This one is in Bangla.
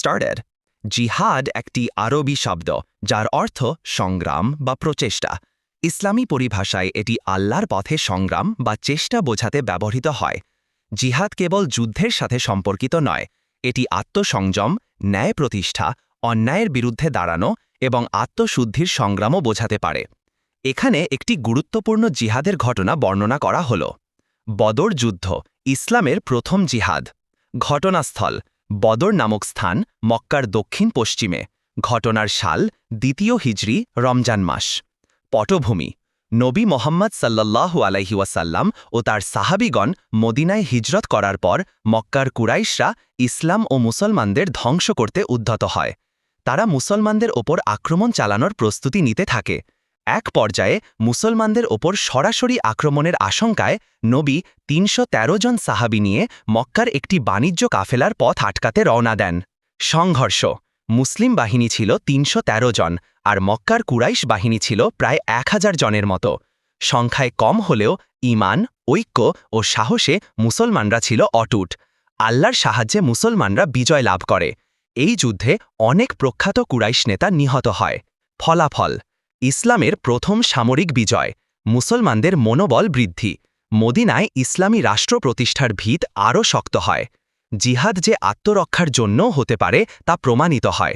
started. জিহাদ একটি আরবি শব্দ, যার অর্থ সংগ্রাম বা প্রচেষ্টা। ইসলামী পরিভাষায় এটি আল্লাহর পথে সংগ্রাম বা চেষ্টা বোঝাতে ব্যবহৃত হয়। জিহাদ কেবল যুদ্ধের সাথে সম্পর্কিত নয়, এটি আত্মসংযম, ন্যায় প্রতিষ্ঠা, অন্যায়ের বিরুদ্ধে দাঁড়ানো এবং আত্মশুদ্ধির সংগ্রামও বোঝাতে পারে। এখানে একটি গুরুত্বপূর্ণ জিহাদের ঘটনা বর্ণনা করা হল। বদর যুদ্ধ, ইসলামের প্রথম জিহাদ। ঘটনাস্থল বদর নামক স্থান মক্কার দক্ষিণ পশ্চিমে। ঘটনার সাল দ্বিতীয় হিজরি রমজান মাস। পটভূমি। নবী মোহাম্মদ সাল্লাল্লাহু আলাইহি ওয়াসাল্লাম ও তার সাহাবিগণ মদিনায় হিজরত করার পর মক্কার কুরাইশরা ইসলাম ও মুসলমানদের ধ্বংস করতে উদ্ধত হয়। তারা মুসলমানদের ওপর আক্রমণ চালানোর প্রস্তুতি নিতে থাকে। এক পর্যায়ে মুসলমানদের ওপর সরাসরি আক্রমণের আশঙ্কায় নবী তিনশো তেরো জন সাহাবি নিয়ে মক্কার একটি বাণিজ্য কাফেলার পথ আটকাতে রওনা দেন। সংঘর্ষ। মুসলিম বাহিনী ছিল তিনশো তেরো জন আর মক্কার কুরাইশ বাহিনী ছিল প্রায় এক হাজার জনের মতো। সংখ্যায় কম হলেও ইমান ঐক্য ও সাহসে মুসলমানরা ছিল অটুট। আল্লাহর সাহায্যে মুসলমানরা বিজয় লাভ করে। এই যুদ্ধে অনেক প্রখ্যাত কুরাইশ নেতা নিহত হয়। ফলাফল। ইসলামের প্রথম সামরিক বিজয়, মুসলমানদের মনোবল বৃদ্ধি, মদিনায় ইসলামী রাষ্ট্র প্রতিষ্ঠার ভিত আরও শক্ত হয়। জিহাদ যে আত্মরক্ষার জন্য হতে পারে তা প্রমাণিত হয়।